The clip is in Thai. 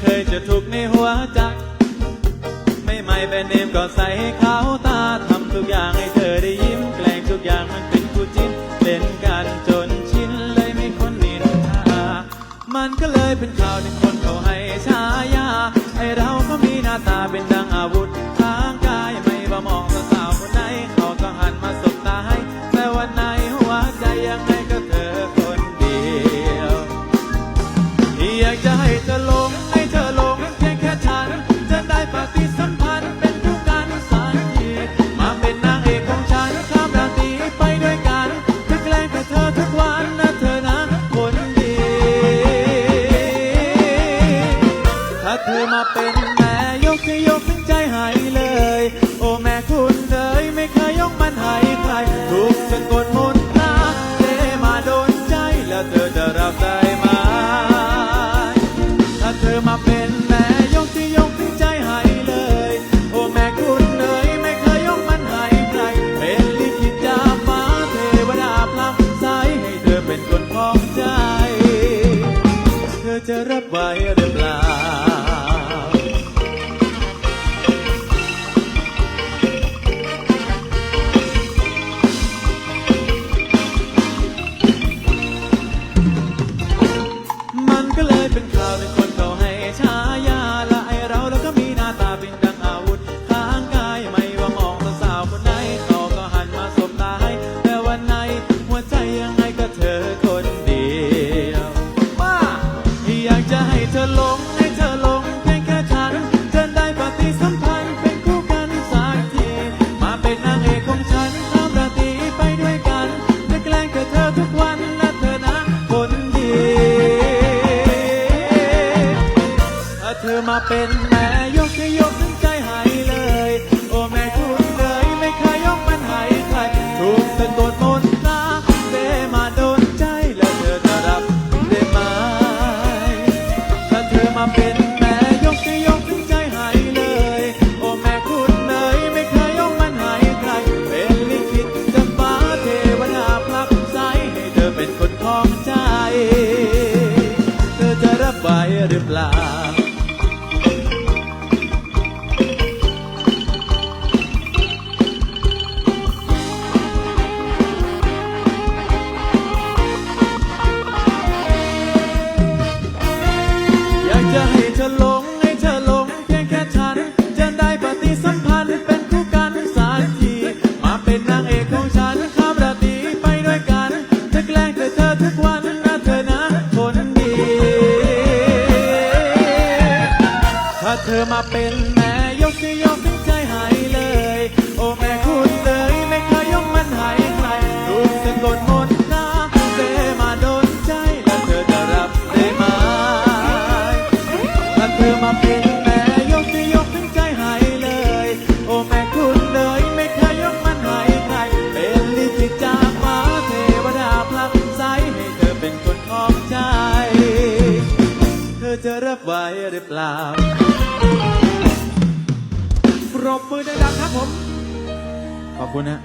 เคยจะทุกข์ในหัวใจไม่ไม่แบรนด์เนมก็ใส่ให้เขาตาทำทุกอย่างให้เธอได้ยิ้มแกล้งทุกอย่างมันเป็นคู่จิ้นเล่นกันจนชินเลยไม่คนนินทามันก็เลยเป็นข่าวที่คนเขาให้ฉายาไอเราก็มีหน้าตาเป็นดังอาวุธทางกายไม่ว่มองสาวคนไหนเขาก็หันมาสบตาให้แต่วันไหนหัวใจยังไงก็เธอคนเดียวอยากจะให้เธอล เป็นคู่กันสักทีมาเป็นนางเอกของฉันข้ามราตรีไปด้วยกันจะแกล้งแต่เธอทุกวันนะเธอนะคนดีถ้าเธอมาเป็นแม่ยกจะยกทั้งใจให้เลย โอ้แม่คุณเลยไม่เคยยกมันให้ใครถูกสะกดมน เธอมาเป็นแม่ยกจะยกทั้งใจให้เลย โอ้แม่คุณเลยไม่เคยยกมันให้ใครถูกสะกดมนตาเดมาโดนใจแล้วเธอจะรับได้ไหมถ้าเธอมาเป็นแม่ยกจะยกทั้งใจให้เลย โอ้แม่คุณเลยไม่เคยยกมันให้ใครเป็นลิขิตจากฟ้าเทวดาพลักใสให้เธอเป็นคนของใจ เธอจะรับไว้หรือเปล่า เธอมาเป็นแม่ยกจะยกทั้งใจให้เลย โอ้แม่คุณเลยไม่เคยยกมันให้ใครถูกสะกดมนตราเซมาโดนใจ แล้วเธอจะรับได้ไหมถ้าเธอมาเป็น หรือเปล่าปรบมือดังๆครับผม ขอบคุณนะ